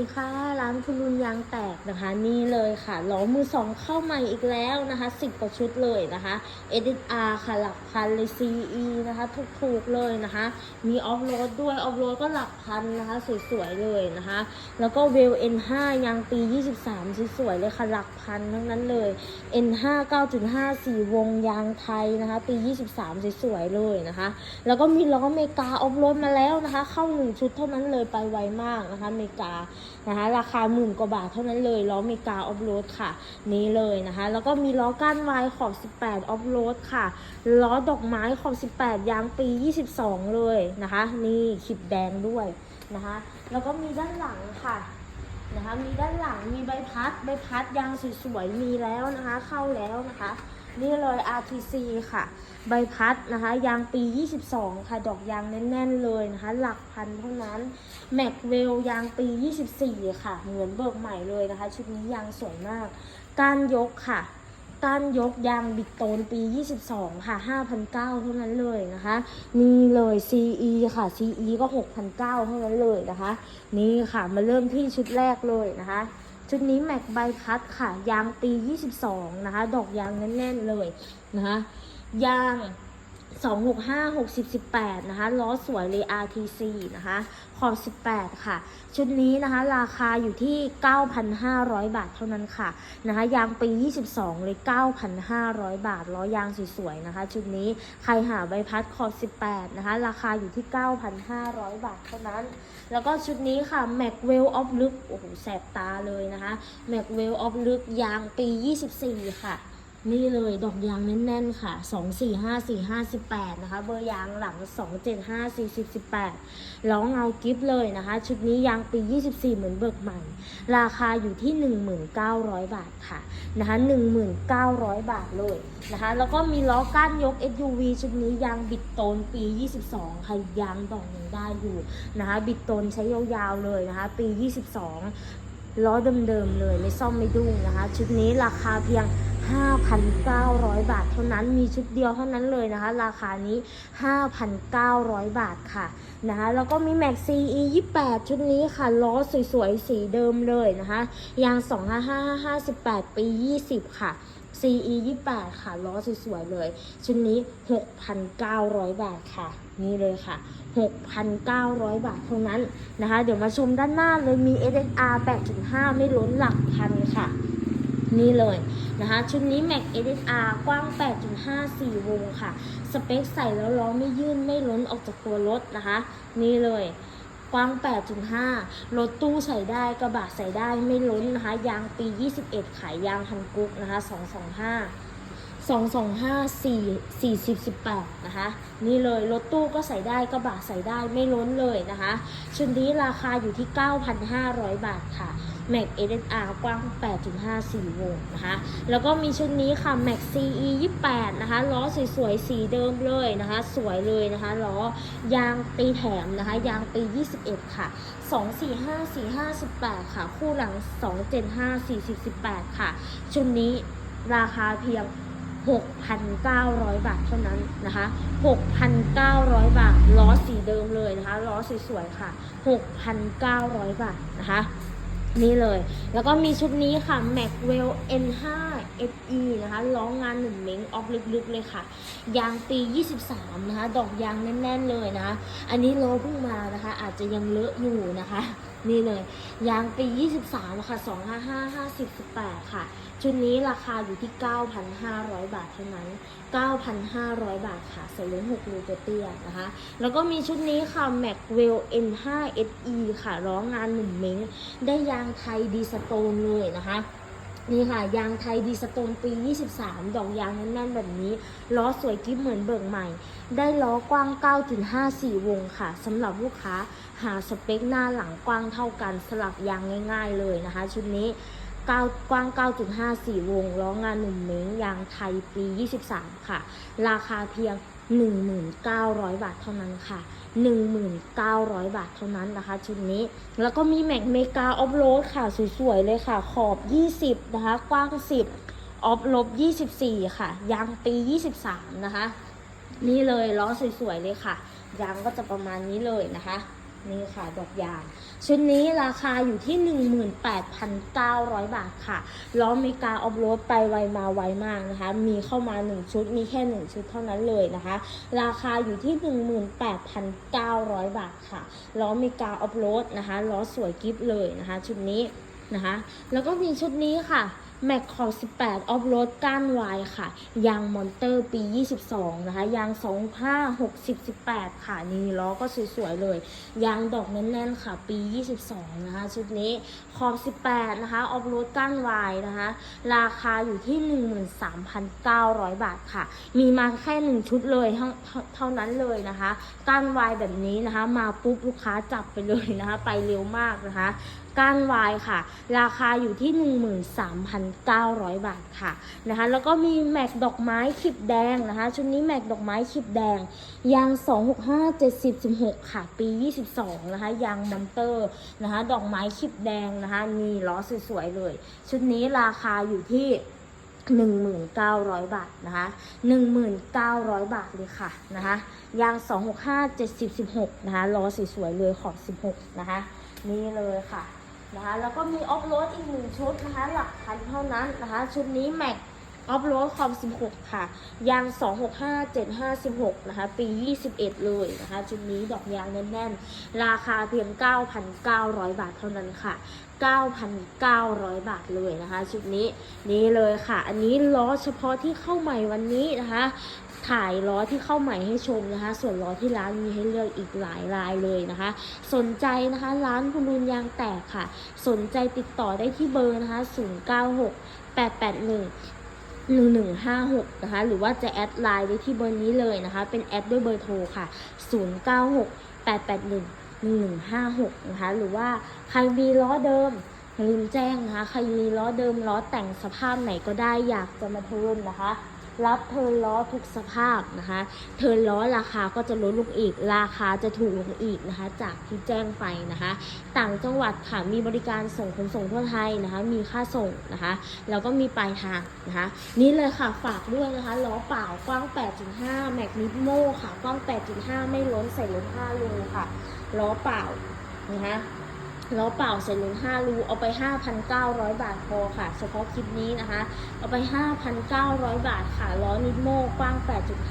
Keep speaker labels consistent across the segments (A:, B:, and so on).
A: ีค่ะร้านคุณลุนยางแตกนะคะ นี่เลยค่ะล้อมือสองเข้าใหม่อีกแล้วนะคะสิบกว่าชุดเลยนะคะ SSR ค่ะหลักพันเลย CE นะคะถูกๆเลยนะคะ มีออฟโรดด้วยออฟโรดก็หลักพันนะคะ สวยๆเลยนะคะ แล้วก็เวล N5 ยางปี 23 สวยๆเลยค่ะหลักพันทั้งนั้นเลย N5 9.5 4วงยางไทยนะคะ ปี 23 สวยๆเลยนะคะ แล้วก็มีล้ออเมริกาออฟโรดมาแล้วนะคะ เข้าหนึ่งชุดเท่านั้นเลยไปไวมากนะคะอเมริกานะคะราคาหมื่นกว่าบาทเท่านั้นเลยล้อเมกาออฟโรดค่ะ นี้เลยนะคะ แล้วก็มีล้อก้านวายขอบ 18ออฟโรดค่ะล้อดอกไม้ขอบ 18 ยางปี 22 เลยนะคะ นี่ขีดแดงด้วยนะคะ แล้วก็มีด้านหลังค่ะนะคะมีด้านหลังมีใบพัดใบพัดยางสวยๆมีแล้วนะคะ เข้าแล้วนะคะ นี่เลย RTC ค่ะ ใบพัดนะคะ ยางปี 22 ค่ะ ดอกยางแน่น ๆ เลยนะคะ หลักพันเท่านั้น แม็กเวลยางปี 24 ค่ะ เหมือนเบิกใหม่เลยนะคะ ชุดนี้ยางสวยมาก การยกค่ะการยกยางบิดโตนปี 22 ค่ะ5,900เท่านั้นเลยนะคะ นี่เลย CE ค่ะ CE ก็6,900เท่านั้นเลยนะคะ นี่ค่ะ มาเริ่มที่ชุดแรกเลยนะคะ ชุดนี้แม็กใบพัดค่ะ ยางปี 22 นะคะ ดอกยางแน่นๆเลยนะคะยาง 265 60 18 นะคะ ล้อสวยเลย RTC นะคะ ขอบ 18 ค่ะ ชุดนี้นะคะ ราคาอยู่ที่ 9,500 บาทเท่านั้นค่ะ นะคะ ยางปี 22 เลย 9,500 บาท ล้อยางสวยๆ นะคะ ชุดนี้ ใครหาใบพัดขอบ 18 นะคะ ราคาอยู่ที่ 9,500 บาทเท่านั้น แล้วก็ชุดนี้ค่ะ Macwell of ลึกโอ้โห แสบตาเลยนะคะ Macwell of ลึกยางปี 24 ค่ะ นี่เลยดอกยางแน่นๆค่ะ 2 4 5 4 5 18 นะคะ เบอร์ยางหลัง 2 7 5 4 0 18ล้อเงากิฟเลยนะคะ ชุดนี้ยางปี 24 เหมือนเบิกใหม่ ราคาอยู่ที่ 1900 บาทค่ะนะคะ 1900 บาทเลยนะคะ แล้วก็มีล้อก้านยก SUV ชุดนี้ยางบิดโตนปี 22 ค่ะยางดอกยังได้อยู่นะคะ บิดโตนใช้ยาวๆเลยนะคะ ปี 22 ล้อเดิมๆเลยไม่ซ่อมไม่ดุ้งนะคะ ชุดนี้ราคาเพียง 5,900 บาทเท่านั้นมีชุดเดียวเท่านั้นเลยนะคะ ราคานี้ 5,900 บาทค่ะนะคะแล้วก็มี Max CE 28 ชุดนี้ค่ะ ล้อสวยๆ สีเดิมเลยนะคะยาง 255 58 ปี 20 ค่ะ CE 28ค่ะ ล้อสวยๆเลย ชุดนี้ 6,900 บาทค่ะ นี่เลยค่ะ 6,900 บาทเท่านั้นนะคะ เดี๋ยวมาชมด้านหน้าเลยมี SSR 8.5 ไม่ล้นหลักพันค่ะ นี่เลยนะคะ ชุดนี้ Mac SSR กว้าง 8.5 4 วงค่ะ สเปคใส่แล้วล้อไม่ยื่นไม่ล้นออกจากตัวรถนะคะ นี่เลย กว้าง 8.5 รถตู้ใส่ได้กระบะใส่ได้ไม่ล้นนะคะ ยางปี 21 ขายยางพันกุ๊กนะคะ 225 225 4 40 18 นะคะ นี่เลยรถตู้ก็ใส่ได้กระบะใส่ได้ไม่ล้นเลยนะคะ ชุดนี้ราคาอยู่ที่ 9,500 บาทค่ะ Mac SSR กว้าง 8.5 4วงนะคะ แล้วก็มีชุดนี้ค่ะ Mac CE 28 นะคะ ล้อสวยๆ สีเดิมเลยนะคะ สวยเลยนะคะ ล้อยางปีแถมนะคะ ยางปี 21 ค่ะ 245458 ค่ะ คู่หลัง 275 40 18ค่ะ ชุดนี้ราคาเพียง6,900 บาทเท่านั้นนะคะ 6,900 บาท ล้อสีเดิมเลยนะคะ ล้อสวยๆ ค่ะ 6,900 บาทนะคะ นี่เลย แล้วก็มีชุดนี้ค่ะ Macwell N5 FE นะคะ ล้องงานหนึ่งเม้งออฟลึกๆเลยค่ะ ยางปี 23 นะคะ ดอกยางแน่นๆเลยนะะอันนี้โลเพิ่งมานะคะ อาจจะยังเลอะอยู่นะคะ นี่เลย ยางปี 23 ค่ะ 255 58 ค่ะ ชุดนี้ราคาอยู่ที่ 9,500 บาทเท่านั้น 9,500 บาทค่ะใส่เลนส์6รูเตี้ยนะคะ แล้วก็มีชุดนี้ค่ะ Macwell N5 SE ค่ะ ร้องงานหนึ่งเม้ง ได้ยางไทยดีสโตนเลยนะคะนี่ค่ะ ยางไทยดีสโตนปี 23 ดอกยางแน่นๆแบบนี้ ล้อสวยกิ๊บเหมือนเบิกใหม่ ได้ล้อกว้าง 9.54 วงค่ะสำหรับลูกค้าหาสเปคหน้าหลังกว้างเท่ากันสลับยางง่าย ๆ เลยนะคะ ชุดนี้ กว้าง 9.54 วงล้องงานหนึ่งเม้งยางไทยปี 23 ค่ะ ราคาเพียง 1,900 บาทเท่านั้นค่ะ 1,900 บาทเท่านั้นนะคะชุดนี้ แล้วก็มีแม็กเมกาออฟโรดค่ะ สวยๆ เลยค่ะ ขอบ 20 นะคะ กว้าง 10 ออฟลบ 24 ค่ะ ยางปี 23 นะคะ นี่เลยล้อสวยๆ เลยค่ะ ยางก็จะประมาณนี้เลยนะคะ นี่ค่ะดอกยาง ชุดนี้ราคาอยู่ที่ 18,900 บาทค่ะ ล้อเมกาออฟโรดไปไวมาไวมากนะคะ มีเข้ามา 1 ชุด มีแค่ 1 ชุดเท่านั้นเลยนะคะ ราคาอยู่ที่ 18,900 บาทค่ะ ล้อเมกาออฟโรดนะคะ ล้อสวยกิฟเลยนะคะ ชุดนี้ นะคะ แล้วก็มีชุดนี้ค่ะแม็กคอ18ออฟโรดก้านวายค่ะ ยางมอนเตอร์ปี 22 นะคะ ยาง 25 60 18 ค่ะ นี่ล้อก็สวยๆเลย ยางดอกแน่นๆค่ะ ปี 22 นะคะ ชุดนี้ขอบ 18 นะคะออฟโรดก้านวายนะคะ ราคาอยู่ที่ 13,900 บาทค่ะ มีมาแค่ 1 ชุดเลยเท่านั้นเลยนะคะ ก้านวายแบบนี้นะคะ มาปุ๊บลูกค้าจับไปเลยนะคะ ไปเร็วมากนะคะ ก้านวายค่ะ ราคาอยู่ที่ 13,900 บาทค่ะนะคะ แล้วก็มีแม็กดอกไม้ขีบแดงนะคะ ชุดนี้แม็กดอกไม้ขีบแดง ยาง 265 70 16 ค่ะ ปี 22 นะคะ ยางมอนเตอร์นะคะ ดอกไม้ขีบแดงนะคะ มีล้อสวยๆเลย ชุดนี้ราคาอยู่ที่1,900 บาทนะคะ1,900 บาทเลยค่ะนะคะยาง 265 70 16 นะคะล้อสวยๆเลยขอบ16 นะคะ นี่เลยค่ะ นะคะแล้วก็มีออฟโรดอีกหนึ่งชุดนะคะหลักพันเท่านั้นนะคะชุดนี้แม็กออฟโรดคอม16 ค่ะ ยาง 265756 นะคะ ปี 21 เลยนะคะ ชุดนี้ดอกยางแน่นๆ ราคาเพียง 9,900 บาทเท่านั้นค่ะ 9,900 บาทเลยนะคะ ชุดนี้นี่เลยค่ะ อันนี้ล้อเฉพาะที่เข้าใหม่วันนี้นะคะ ถ่ายล้อที่เข้าใหม่ให้ชมนะคะ ส่วนล้อที่ร้านมีให้เลือกอีกหลายรายเลยนะคะ สนใจนะคะร้านคุณรุนยางแตกค่ะ สนใจติดต่อได้ที่เบอร์นะคะ 096 881 1156 นะคะ หรือว่าจะแอดไลน์ได้ที่เบอร์นี้เลยนะคะ เป็นแอดด้วยเบอร์โทรค่ะ 096 881 1156 นะคะ หรือว่าใครมีล้อเดิมอย่าลืมแจ้งนะคะ ใครมีล้อเดิมล้อแต่งสภาพไหนก็ได้อยากจะมาเทิร์นนะคะ รับเทิร์นล้อทุกสภาพนะคะ เทิร์นล้อราคาก็จะลดลงอีก ราคาจะถูกลงอีกนะคะ จากที่แจ้งไปนะคะ ต่างจังหวัดค่ะมีบริการส่งขนส่งทั่วไทยนะคะ มีค่าส่งนะคะ แล้วก็มีปลายทางนะคะ นี่เลยค่ะฝากด้วยนะคะล้อเปล่ากว้าง 8.5 แม็กนิโมค่ะกว้าง 8.5 ไม่ล้นใส่ล้น5รูค่ะล้อเปล่านะคะ ล้อเปล่าใส่ลุ้น5รูเอาไป5,900บาทพอค่ะ เฉพาะคลิปนี้นะคะ เอาไป5,900บาทค่ะล้อนิดโมกว้าง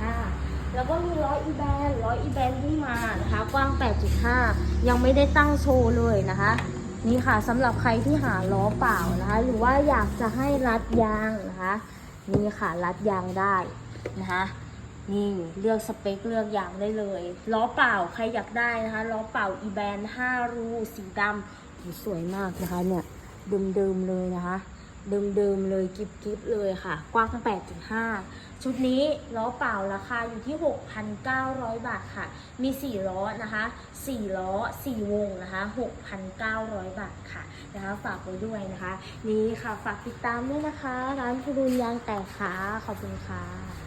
A: 8.5แล้วก็มีล้ออีแบนล้ออีแบนที่มานะคะ กว้าง 8.5 ยังไม่ได้ตั้งโชว์เลยนะคะ นี่ค่ะสำหรับใครที่หาล้อเปล่านะคะ หรือว่าอยากจะให้รัดยางนะคะ นี่ค่ะรัดยางได้นะคะ นี่เลือกสเปคเลือกอย่างได้เลยล้อเปล่าใครอยากได้นะคะล้อเปล่าอีแบน5รูสีดำสวยมากนะคะเนี่ยเดิมๆเลยนะคะเดิมๆเลยกิบๆเลยค่ะ กว้างตั้ง8.5 ชุดนี้ล้อเปล่าราคาอยู่ที่ 6,900 บาทค่ะ มี 4 ล้อนะคะ4ล้อ 4 วงนะคะ 6,900 บาทค่ะนะคะ ฝากไว้ด้วยนะคะ นี่ค่ะฝากติดตามด้วยนะคะ ร้านคุรุนยางแตกค่ะขอบคุณค่ะ